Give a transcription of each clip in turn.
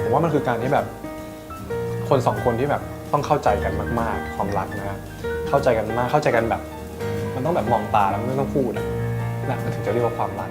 ผมว่ามันคือการที่แบบ คนสองคนที่แบบต้องเข้าใจกันมากๆ ความรักนะครับเข้าใจกันมากเข้าใจกันแบบ มันต้องแบบมองตาแล้วไม่ต้องพูดอะนะมันถึงจะเรียกว่าความรัก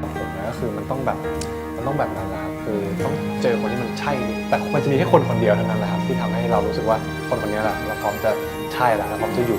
ของผมนะก็คือมันต้องแบบมันต้องแบบนั้นนะครับคือต้องเจอคนที่มันใช่ แต่มันจะมีแค่คนคนเดียวเท่านั้นแหละครับที่ทำให้เรารู้สึกว่าคนคนนี้แหละเราพร้อมจะใช่แล้วเราพร้อมจะอยู่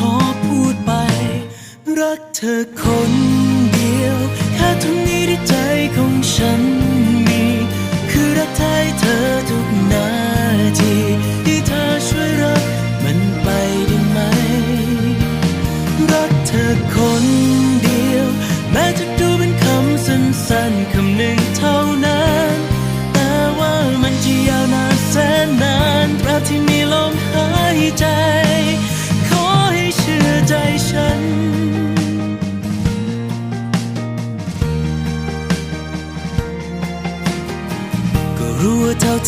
ขอพูดไป รักเธอคนเดียว แค่ทุกนี้ที่ใจของฉันมี คือรักแท้เธอทุกนาทีที่เธอช่วยรักมันไปได้ไหม รักเธอ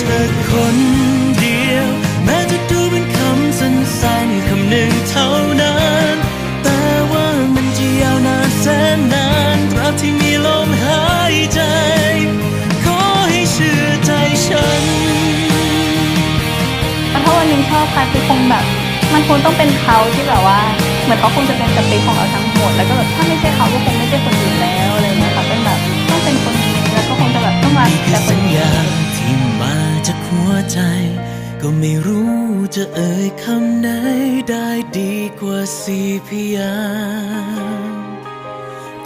เธอคนเดียว แม้จะดูเป็นคำสั้นๆคำหนึ่งเท่านั้น แต่ว่ามันจะยาวนานแสนนานตราบที่มีลมหายใจ ขอให้เชื่อใจฉันถ้าวันหนึงชอบใครคือคงแบบ มันคงต้องเป็นเขาที่แบบว่า เหมือนเขาคงจะเป็นสเปคของเราทั้งหมด แล้วก็แบบถ้าไม่ใช่เขาก็คงไม่ จากหัวใจ ก็ไม่รู้จะเอ่ยคำไหนได้ดีกว่าสี่พยาง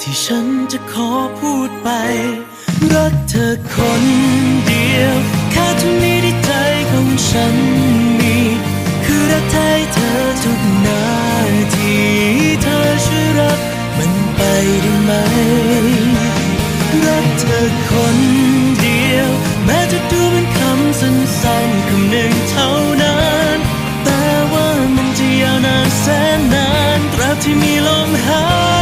ที่ฉันจะขอพูดไป รักเธอคนเดียว แค่เท่านี้ที่ใจของฉัน ที่มีลมหาย